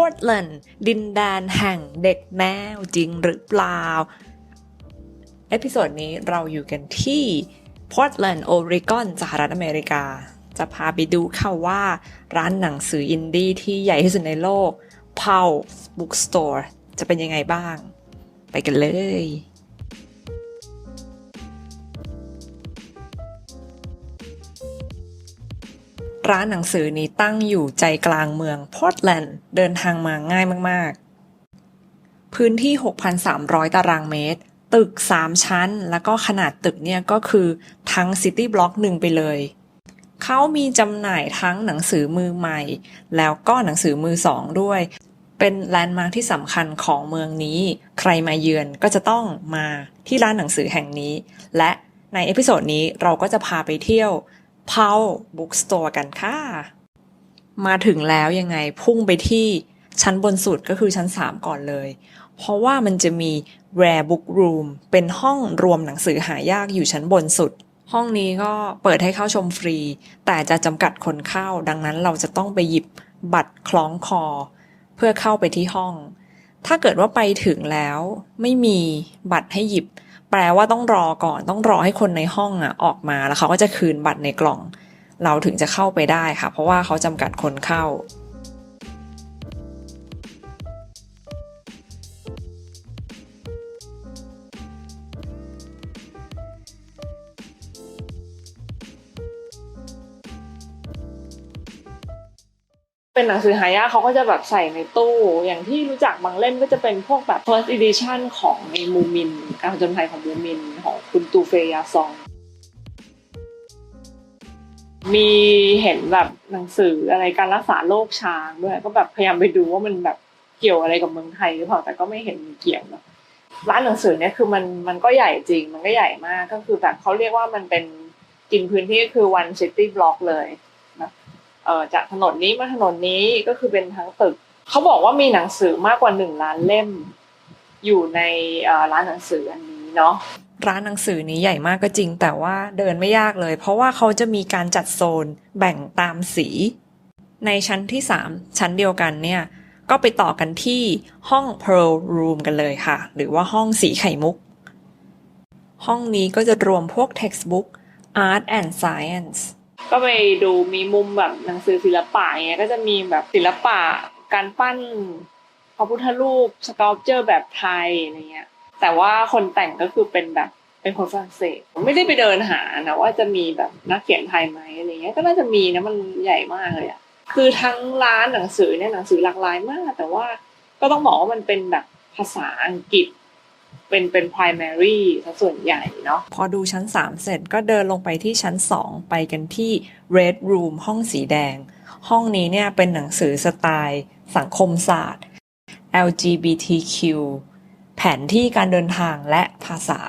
อร์ตแลนด์ดินแดนแห่งเด็กแมวจริงหรือเปล่า เอพิโซดนี้เราอยู่กันที่พอร์ตแลนด์โอริกอนสหรัฐอเมริกา จะพาไปดูค่ะว่าร้านหนังสืออินดี้ที่ใหญ่ที่สุดในโลก Paul Bookstore จะเป็นยังไงบ้าง ไปกันเลย ร้านหนังสือนี้ตั้งอยู่ใจกลางเมืองพอร์ตแลนด์ เดินทางมาง่ายมากๆ พื้นที่ 6,300 ตารางเมตร ตึก 3 ชั้น แล้วก็ขนาดตึกเนี่ยก็คือทั้งซิตี้บล็อกหนึ่งไปเลย เขามีจำหน่ายทั้งหนังสือมือใหม่ แล้วก็หนังสือมือสองด้วย เป็นแลนด์มาร์คที่สำคัญของเมืองนี้ ใครมาเยือนก็จะต้องมาที่ร้านหนังสือแห่งนี้ และในเอพิโซดนี้เราก็จะพาไปเที่ยว p a u Bookstore กันค่ะ มาถึงแล้วยังไงพุ่งไปที่ชั้นบนสุดก็คือชั้น 3 ก่อนเลย เพราะว่ามันจะมี Rare Book Room เป็นห้องรวมหนังสือหายากอยู่ชั้นบนสุด ห้องนี้ก็เปิดให้เข้าชมฟรี แต่จะจำกัดคนเข้า ดังนั้นเราจะต้องไปหยิบบัตรคล้องคอ เพื่อเข้าไปที่ห้อง ถ้าเกิดว่าไปถึงแล้วไม่มีบัตรให้หยิบ แปลว่าต้องรอก่อนต้องรอให้คนในห้องอะออกมาแล้วเขาก็จะคืนบัตรในกล่อง เราถึงจะเข้าไปได้ค่ะ เพราะว่าเขาจำกัดคนเข้า เป็นหนังสือหายากเขาก็จะแบบใส่ในตู้ อย่างที่รู้จักบางเล่มก็จะเป็นพวกแบบ first edition ของในมูมิน การผจญภัยของมูมินของคุณตูเฟยาซอง มีเห็นแบบหนังสืออะไรการรักษาโรคช้างด้วย ก็แบบพยายามไปดูว่ามันแบบเกี่ยวอะไรกับเมืองไทยหรือเปล่าแต่ก็ไม่เห็นมีเกี่ยวเนอะร้านหนังสือเนี่ยคือมันมันก็ใหญ่จริง มันก็ใหญ่มากก็คือแบบเขาเรียกว่ามันเป็นกินพื้นที่คือ one city block เลย จากถนนนี้มาถนนนี้ก็คือเป็นทั้งตึกเขาบอกว่ามีหนังสือมากกว่าหนึ่งล้านเล่ม อยู่ในร้านหนังสืออันนี้เนาะร้านหนังสือนี้ใหญ่มากก็จริง แต่ว่าเดินไม่ยากเลย เพราะว่าเขาจะมีการจัดโซนแบ่งตามสี ในชั้นที่ 3 ชั้นเดียวกันเนี่ย ก็ไปต่อกันที่ห้อง Pearl Room กันเลยค่ะ หรือว่าห้องสีไข่มุก ห้องนี้ก็จะรวมพวก textbook art and science ก็ไปดูมีมุมแบบหนังสือศิลปะเงี้ยก็จะมีแบบศิลปะการปั้นพระพุทธรูปสก u ลเจอร์แบบไทยอะไรเงี้ย แต่ว่าคนแต่งก็คือเป็นแบบเป็นคนฝรั่งเศสไม่ได้ไปเดินหานะว่าจะมีแบบนักเขียนไทยไหมอะไรเงี้ยก็น่าจะมีนะมันใหญ่มากเลยอะคือทั้งร้านหนังสือเนี่ยหนังสือหลากหลายมาก แต่ว่าก็ต้องบอกว่ามันเป็นแบบภาษาอังกฤษ เป็นเป็น primary ส่วนใหญ่เนาะพอดูชั้น 3 เสร็จก็เดินลงไปที่ชั้น 2 ไปกันที่ red room ห้องสีแดง ห้องนี้เนี่ยเป็นหนังสือสไตล์สังคมศาสตร์ LGBTQ แผนที่การเดินทางและภาษา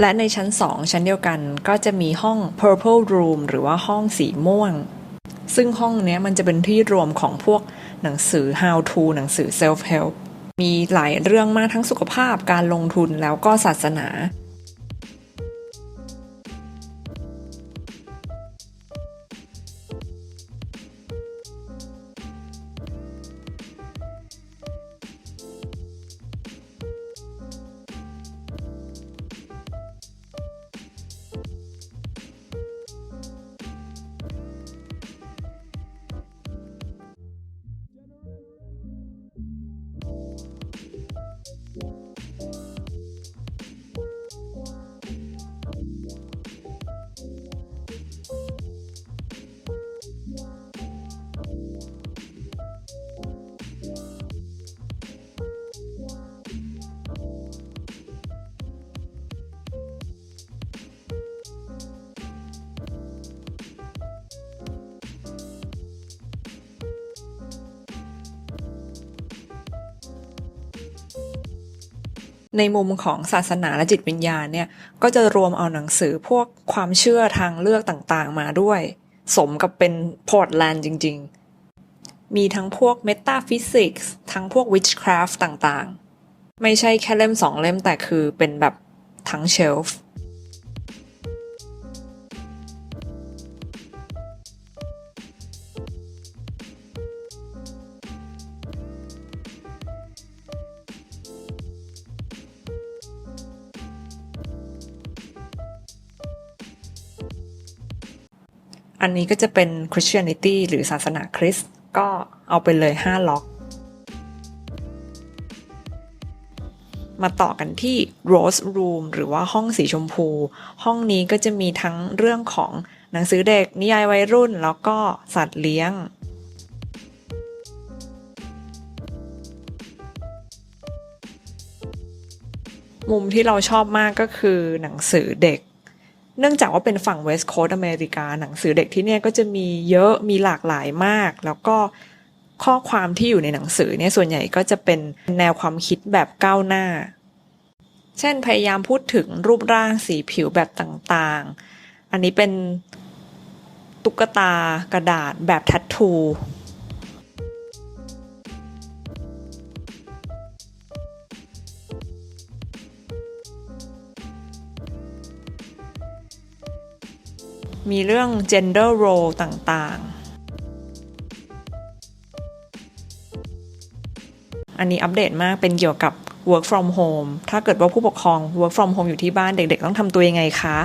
และในชั้น 2 ชั้นเดียวกันก็จะมีห้อง Purple Room หรือว่าห้องสีม่วง ซึ่งห้องนี้มันจะเป็นที่รวมของพวกหนังสือ How to หนังสือ Self Help มีหลายเรื่องมากทั้งสุขภาพการลงทุนแล้วก็ศาสนา ในมุมของศาสนาและจิตวิญญาณเนี่ยก็จะรวมเอาหนังสือพวกความเชื่อทางเลือกต่างๆ มาด้วย สมกับเป็นพอร์ตแลนด์จริง ๆ มีทั้งพวกเมตาฟิสิกส์ทั้งพวกวิชคราฟต่างๆ ไม่ใช่แค่เล่มสองเล่มแต่คือเป็นแบบทั้งเชลฟ์ อันนี้ก็จะเป็น Christianity หรือศาสนาคริสต์ก็เอาไปเลย 5 ล็อก มาต่อกันที่ Rose Room หรือว่าห้องสีชมพู ห้องนี้ก็จะมีทั้งเรื่องของหนังสือเด็ก นิยายวัยรุ่น แล้วก็สัตว์เลี้ยงมุมที่เราชอบมากก็คือหนังสือเด็ก เนื่องจากว่าเป็นฝั่งเวสต์โคสต์อเมริกา หนังสือเด็กที่เนี่ยก็จะมีเยอะมีหลากหลายมาก แล้วก็ข้อความที่อยู่ในหนังสือเนี่ยส่วนใหญ่ก็จะเป็นแนวความคิดแบบก้าวหน้า เช่นพยายามพูดถึงรูปร่างสีผิวแบบต่างๆ อันนี้เป็นตุ๊กตากระดาษแบบแทททู มีเรื่อง gender role ต่างๆ อันนี้อัปเดตมากเป็นเกี่ยวกับ work from home ถ้าเกิดว่าผู้ปกครอง work from home อยู่ที่บ้านเด็กๆ ต้องทำตัวยังไงคะ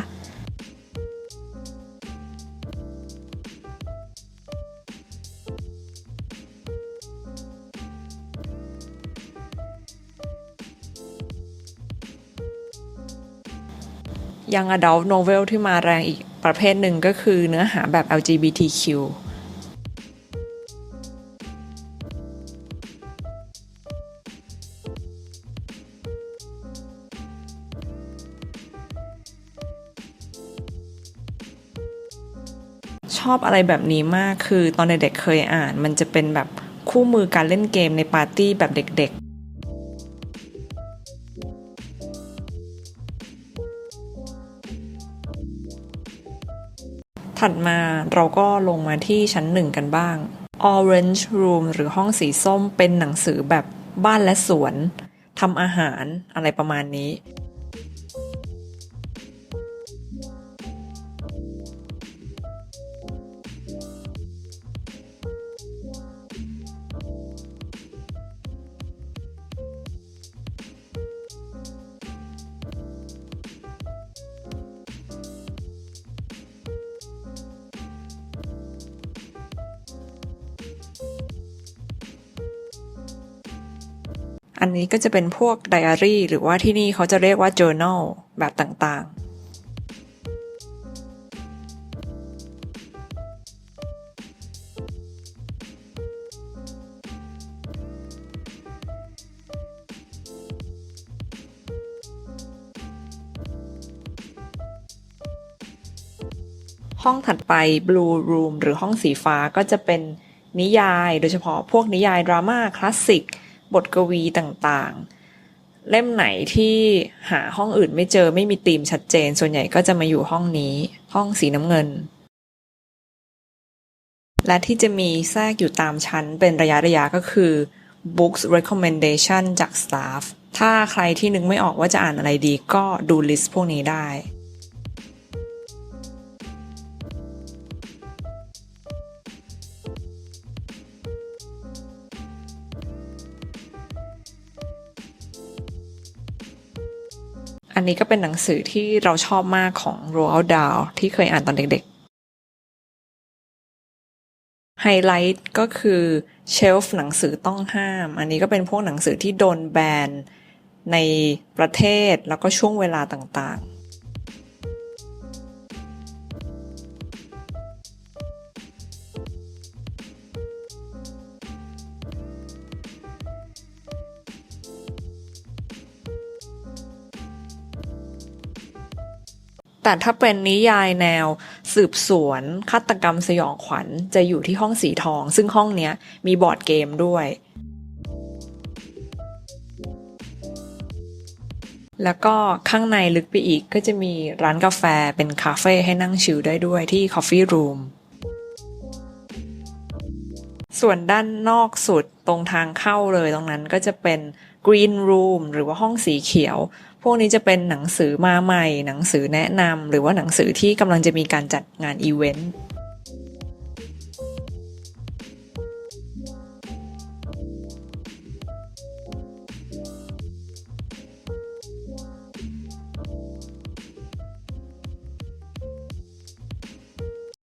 ยัง adult novel ที่มาแรงอีก ประเภทหนึ่งก็คือเนื้อหาแบบ LGBTQ ชอบอะไรแบบนี้มากคือตอนเด็กๆเคยอ่าน มันจะเป็นแบบคู่มือการเล่นเกมในปาร์ตี้แบบเด็ก ถัดมาเราก็ลงมาที่ชั้นหนึ่งกันบ้าง Orange Room หรือห้องสีส้มเป็นหนังสือแบบบ้านและสวนทำอาหารอะไรประมาณนี้ อันนี้ก็จะเป็นพวกไดอารี่หรือว่าที่นี่เขาจะเรียกว่า journal แบบต่างๆห้องถัดไป blue room หรือห้องสีฟ้าก็จะเป็นนิยาย โดยเฉพาะพวกนิยายดราม่าคลาสสิก บทกวีต่างๆ เล่มไหนที่หาห้องอื่นไม่เจอไม่มีธีมชัดเจน ส่วนใหญ่ก็จะมาอยู่ห้องนี้ ห้องสีน้ำเงิน และที่จะมีแทรกอยู่ตามชั้นเป็นระยะระยะก็คือ books recommendation จาก staff ถ้าใครที่นึกไม่ออกว่าจะอ่านอะไรดีก็ดูลิสต์พวกนี้ได้ นนี้ก็เป็นหนังสือที่เราชอบมากของ Roald Dahl ที่เคยอ่านตอนเด็กๆ ไฮไลท์ก็คือเชลฟ์หนังสือต้องห้าม อันนี้ก็เป็นพวกหนังสือที่โดนแบนในประเทศแล้วก็ช่วงเวลาต่างๆ แต่ถ้าเป็นนิยายแนว สืบสวนฆาตกรรมสยองขวัญจะอยู่ที่ห้องสีทอง ซึ่งห้องเนี้ยมีบอร์ดเกมด้วย แล้วก็ข้างในลึกไปอีกก็จะมีร้านกาแฟเป็นคาเฟ่ให้นั่งชิลได้ด้วยที่ Coffee Room ส่วนด้านนอกสุดตรงทางเข้าเลยตรงนั้นก็จะเป็น Green Room หรือว่าห้องสีเขียว พวกนี้จะเป็นหนังสือมาใหม่ หนังสือแนะนำหรือว่าหนังสือที่กำลังจะมีการจัดงานอีเวนต์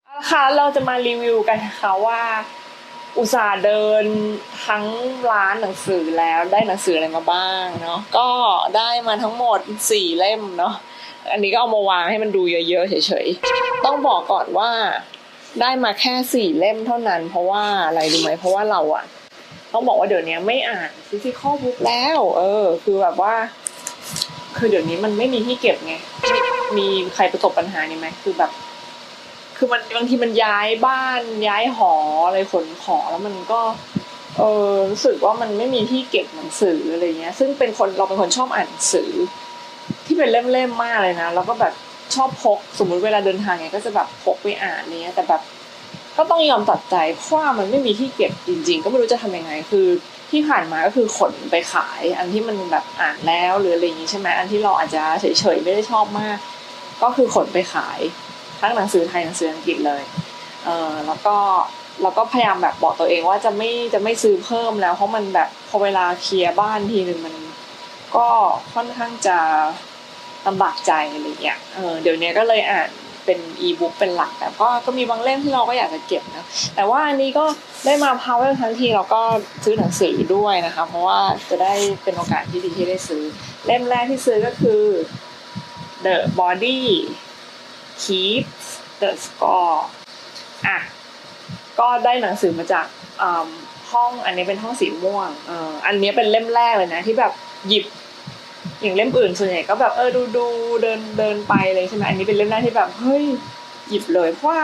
เอาละค่ะเราจะมารีวิวกันนะคะว่า อุตส่าห์เดินทั้งร้านหนังสือแล้วได้หนังสืออะไรมาบ้างเนาะก็ได้มาทั้งหมดสี่เล่มเนาะอันนี้ก็เอามาวางให้มันดูเยอะๆเฉยๆต้องบอกก่อนว่าได้มาแค่สี่เล่มเท่านั้น เพราะว่าอะไรรู้ไหมเพราะว่าเราอะต้องบอกว่าเดี๋ยวนี้ไม่อ่านฟิสิกอลบุ๊กแล้ว เออ คือแบบว่า คือเดี๋ยวนี้มันไม่มีที่เก็บไงมีใครประสบปัญหานี้ไหมคือแบบ คือมันบางทีมันย้ายบ้านย้ายหออะไรขนของแล้วมันก็เออรู้สึกว่ามันไม่มีที่เก็บหนังสืออะไรเงี้ย ซึ่งเป็นคนเราเป็นคนชอบอ่านหนังสือ ที่เป็นเล่มๆมากเลยนะแล้วก็แบบชอบพกสมมุติเวลาเดินทางเนี้ยก็จะแบบพกไปอ่านเนี้ย แต่แบบก็ต้องยอมตัดใจเพราะว่ามันไม่มีที่เก็บจริง ๆ ก็ไม่รู้จะทำยังไง คือที่ผ่านมาก็คือขนไปขาย อันที่มันแบบอ่านแล้วหรืออะไรอย่างงี้ใช่ไหมอันที่เราอาจจะเฉยๆไม่ได้ชอบมาก ก็คือขนไปขาย ทั้งหนังสือไทยหนังสืออังกฤษเลยเออแล้วก็เราก็พยายามแบบบอกตัวเองว่าจะไม่จะไม่ซื้อเพิ่มแล้ว เพราะมันแบบพอเวลาเคลียร์บ้านทีหนึ่งมันก็ค่อนข้างจะลำบากใจอะไรเงี้ยเออเดี๋ยวนี้ก็เลยอ่านเป็นอีบุ๊กเป็นหลัก แต่ก็ก็มีบางเล่มที่เราก็อยากจะเก็บนะ แต่ว่าอันนี้ก็ได้มาพาวเวอร์ทั้งทีเราก็ซื้อหนังสือด้วยนะคะ เพราะว่าจะได้เป็นโอกาสที่ดีที่ได้ซื้อ เล่มแรกที่ซื้อก็คือ The Body Keeps the Score อะก็ได้หนังสือมาจากอืมห้องอันนี้เป็นห้องสีม่วงอออันนี้เป็นเล่มแรกเลยนะที่แบบหยิบอย่างเล่มอื่นส่วนใหญ่ก็แบบเออดูดูเดินเดินไปเลยใช่ไหมอันนี้เป็นเล่มแรกที่แบบเฮ้ยหยิบเลยเพราะว่า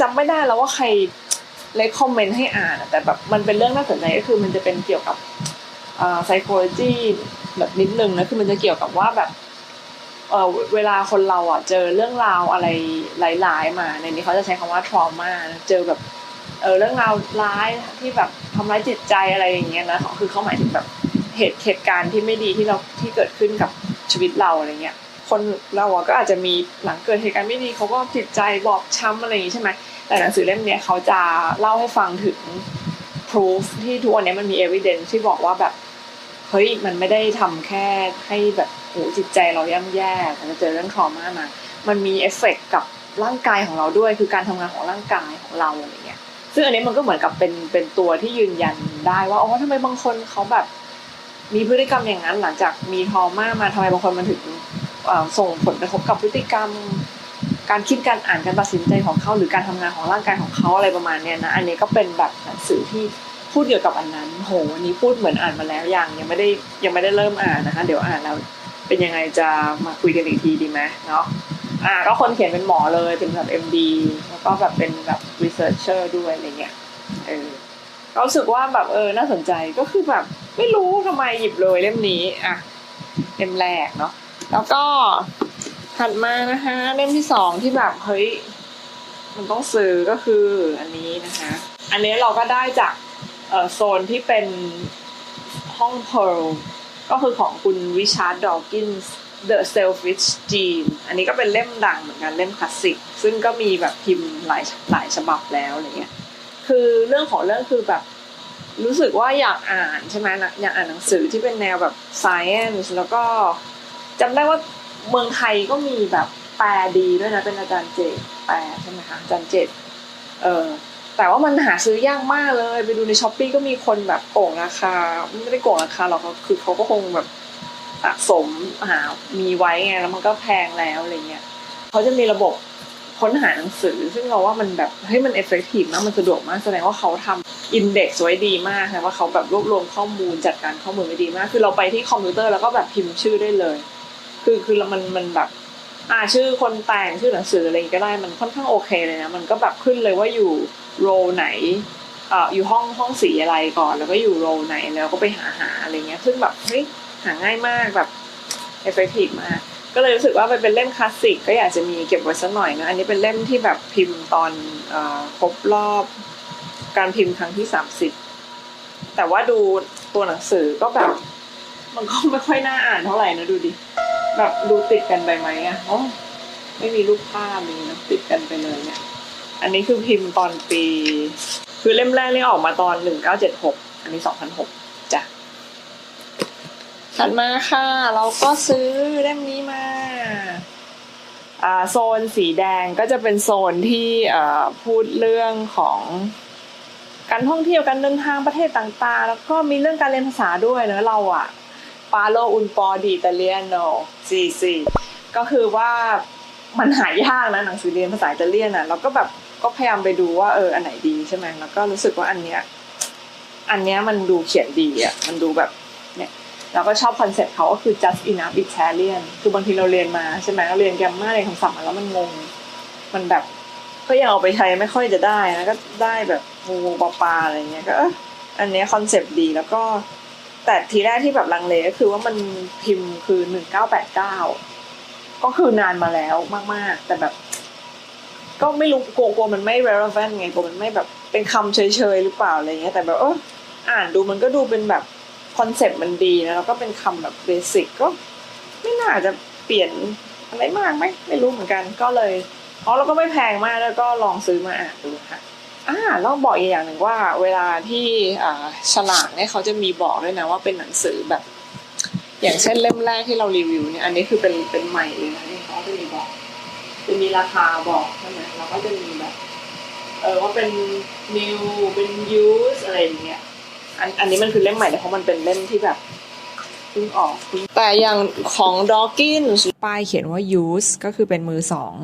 จำไม่ได้แล้วว่าใครเลคคอมเมนต์ให้อ่านอะแต่แบบมันเป็นเรื่องน่าสนใจก็คือมันจะเป็นเกี่ยวกับอ่า psychology แบบนิดนึงนะคือมันจะเกี่ยวกับว่าแบบ เออเวลาคนเราอะเจอเรื่องราวอะไรหลาย ๆ มาในนี้เขาจะใช้คำว่า trauma เจอแบบเออเรื่องราวร้ายที่แบบทำร้ายจิตใจอะไรอย่างเงี้ยนะคือเขาหมายถึงแบบเหตุเหตุการณ์ที่ไม่ดีที่เราที่เกิดขึ้นกับชีวิตเราอะไรเงี้ยคนเราอะก็อาจจะมีหลังเกิดเหตุการณ์ไม่ดีเขาก็จิตใจบอบช้ำอะไรอย่างงี้ใช่ไหมแต่หนังสือเล่มเนี้ยเขาจะเล่าให้ฟังถึง proof ที่ทุกวันนี้มันมี evidence ที่บอกว่าแบบ เฮ้ยมันไม่ได้ทำแค่ให้แบบโหจิตใจเราย่ำแย่แต่จะเจอเรื่องทรมามา มันมีเอฟเฟกต์กับร่างกายของเราด้วยคือการทำงานของร่างกายของเราอะไรเงี้ย ซึ่งอันนี้มันก็เหมือนกับเป็นเป็นตัวที่ยืนยันได้ว่าอ๋อทำไมบางคนเขาแบบ มีพฤติกรรมอย่างนั้นหลังจากมีทรมามาทำไมบางคนมันถึงส่งผลกระทบกับพฤติกรรม การคิดการอ่านการตัดสินใจของเขาหรือการทำงานของร่างกายของเขาอะไรประมาณเนี้ยนะอันนี้ก็เป็นแบบหนังสือที่ พูดเกี่ยวกับอันนั้น โหวันนี้พูดเหมือนอ่านมาแล้วยังยังไม่ได้ยังไม่ได้เริ่มอ่านนะคะ เดี๋ยวอ่านแล้วเป็นยังไงจะมาคุยกันอีกทีดีไหมเนาะอ่าก็คนเขียนเป็นหมอเลยเป็นแบบ MD แล้วก็แบบเป็นแบบ researcher ด้วยอะไรเงี้ยเออก็รู้สึกว่าแบบเออน่าสนใจก็คือแบบไม่รู้ทำไมหยิบเลยเล่มนี้อะเล่มแรกเนาะแล้วก็ถัดมานะคะเล่มที่สองที่แบบเฮ้ยมันต้องซื้อก็คืออันนี้นะคะ อันนี้เราก็ได้จาก โซนที่เป็นห้องเพลก็คือของคุณวิชาร์ดดอ w กินส์ The Selfish Gene อันนี้ก็เป็นเล่มดังเหมือนกันเล่มคลาสสิก ซึ่งก็มีแบบพิมพ์หลายหลายฉบับแล้วอะไรเงี้ย คือเรื่องของเรื่องคือแบบรู้สึกว่าอยากอ่านใช่ไหมนะอยากอ่านหนังสือที่เป็นแนวแบบ science แล้วก็จำได้ว่าเมืองไทยก็มีแบบแปลดีด้วยนะเป็นอาจารย์เจตแปลใช่ไหมคะอาจารย์เจตเออ แต่ว่ามันหาซื้อยากมากเลย ไปดูในช้อปปีก็มีคนแบบโกงราคา ไม่ได้โกงราคาหรอกคือเขาก็คงแบบสะสมหามีไว้ไงแล้วมันก็แพงแล้วอะไรเงี้ยเขาจะมีระบบค้นหาหนังสือ ซึ่งเราว่ามันแบบเฮ้ยมันเอฟเฟกตีฟมากมันสะดวกมากแสดงว่าเขาทำอินเด็กซ์ไว้ดีมากนะว่าเขาแบบรวบรวมข้อมูลจัดการข้อมูลไว้ดีมาก คือเราไปที่คอมพิวเตอร์แล้วก็แบบพิมพ์ชื่อได้เลย คือคือมันมันแบบอ่าชื่อคนแต่งชื่อหนังสืออะไรก็ได้มันค่อนข้างโอเคเลยนะมันก็แบบขึ้นเลยว่าอยู่ โรไหนเอออยู่ห้องห้องสีอะไรก่อน แล้วก็อยู่โรไหนแล้วก็ไปหาหาอะไรเงี้ย ซึ่งแบบเฮ้ยหาง่ายมากแบบเอฟเฟกตีฟมากก็เลยรู้สึกว่ามันเป็นเล่มคลาสสิกก็อยากจะมีเก็บไว้สักหน่อยนะอันนี้เป็นเล่มที่แบบพิมพ์ตอนอครบรอบ การพิมพ์ครั้งที่สามสิบแต่ว่าดูตัวหนังสือก็แบบ มันก็ไม่ค่อยน่าอ่านเท่าไหร่นะดูดิแบบดูติดกันไปไหมอะอ๋อไม่มีรูปภาพมีนะติดกันไปเลยเนี่ย อันนี้คือพิมพ์ตอนปี คือเล่มแรกนี่ออกมาตอนหนึ่งเก้าเจ็ดหกอันนี้สองพันหกจ้ะถัดมาค่ะ เราก็ซื้อเล่มนี้มาอ่าโซนสีแดงก็จะเป็นโซนที่อ่าพูดเรื่องของการท่องเที่ยวการเดินทางประเทศต่างๆ แล้วก็มีเรื่องการเรียนภาษาด้วยเนอะเราอะปาโลอุนปอดีอิตาเลียโนซีซีก็คือว่ามันหายากนะหนังสือเรียนภาษาอิตาเลียนอะเราก็แบบ ก็พยายามไปดูว่าเอออันไหนดีใช่ไหมแล้วก็รู้สึกว่าอันเนี้ยอันเนี้ยมันดูเขียนดีอะมันดูแบบเนี่ยเราก็ชอบคอนเซ็ปต์เขาก็คือ just enough Italian คือบางทีเราเรียนมาใช่ไหมเราเรียนแกรมมาเรียนคำศัพท์มาแล้วมันงง มันแบบก็ยังเอาไปใช้ไม่ค่อยจะได้นะก็ได้แบบงูงูปลาปลาอะไรเงี้ยก็อันเนี้ยคอนเซปต์ดีแล้วก็ แต่ทีแรกที่แบบลังเลก็คือว่ามันพิมพ์คือหนึ่งเก้าแปดเก้าก็คือนานมาแล้วมาก ๆ แต่แบบ ก็ไม่รู้กลัวกลัวมันไม่ relevant ไงกลัวมันไม่แบบเป็นคำเฉยๆหรือเปล่าอะไรเงี้ยแต่แบบเอออ่านดูมันก็ดูเป็นแบบคอนเซปต์มันดีนะแล้วก็เป็นคำแบบเบสิกก็ไม่น่าจะเปลี่ยนอะไรมากไหมไม่รู้เหมือนกันก็เลยอ๋อแล้วก็ไม่แพงมากแล้วก็ลองซื้อมาอ่านดูค่ะอ่าแล้วบอกอีกอย่างหนึ่งว่า เวลาที่อ่าฉลากเนี่ยเขาจะมีบอกด้วยนะว่าเป็นหนังสือแบบ อย่างเช่นเล่มแรกที่เรารีวิวเนี่ยอันนี้คือเป็นเป็นใหม่เลยนะนี่เขาจะมีบอก จะมีราคาบอกใช่ไหมแล้วก็จะมีแบบ เออว่าเป็น new เป็น use อะไรอย่างเงี้ยอันอันนี้มันคือเล่มใหม่แต่เพราะมันเป็นเล่มที่แบบเพิ่งออก แต่อย่างของ Dawkins ป้ายเขียนว่า use ก็คือเป็นมือสอง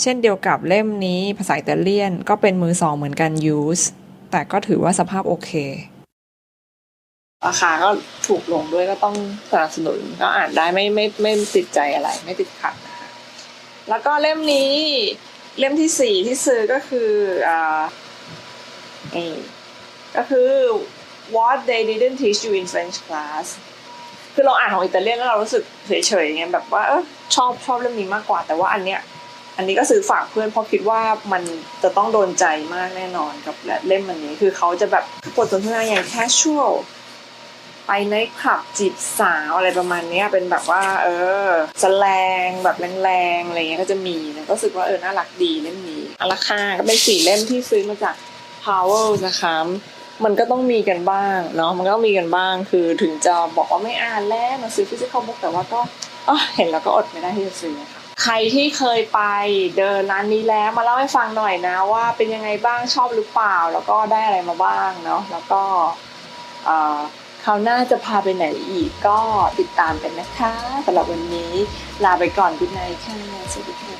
เช่นเดียวกับเล่มนี้ภาษาอิตาเลียนก็เป็นมือสองเหมือนกัน use แต่ก็ถือว่าสภาพโอเค ราคาก็ถูกลงด้วยก็ต้องสนับสนุนก็อ่านได้ไม่ไม่ไม่ติดใจอะไร ไม่ติดขัดนะคะ แล้วก็เล่มนี้เล่มที่สี่ที่ซื้อก็คืออ่านี่ก็คือ what they didn't teach you in French class คือเราอ่านของอิตาเลียนแล้วเรารู้สึกเฉยๆไงแบบว่าออชอบชอบเล่มนี้มากกว่า แต่ว่าอันเนี้ยอันนี้ก็ซื้อฝากเพื่อนเพราะคิดว่ามันจะต้องโดนใจมากแน่นอนกับเล่มอันนี้ คือเขาจะแบบบทสนทนาอย่าง casual ไปในขับจีบสาวอะไรประมาณนี้เป็นแบบว่า เออแสลงแบบแรงๆอะไรเงี้ยก็จะมีนะก็รู้สึกว่าเออน่ารักดีเล่มนี้อาราคาก็เป็นสี่เล่มที่ซื้อมาจาก Power นะคะมันก็ต้องมีกันบ้างเนาะมันก็ต้องมีกันบ้างคือถึงจะบอกว่าไม่อ่านแล้วหนังสือฟิสิกอลบุ๊กแต่ว่าก็เห็นแล้วก็อดไม่ได้ที่จะซื้อนะคะใครที่เคยไปเดินร้านนี้แล้วมาเล่าให้ฟังหน่อยนะว่าเป็นยังไงบ้างชอบหรือเปล่า แล้วก็ได้อะไรมาบ้างเนาะแล้วก็อ่อ คราวหน้าจะพาไปไหนอีกก็ติดตามกันนะคะสำหรับวันนี้ลาไปก่อนกุ๊ดไนท์ค่ะสวัสดีค่ะ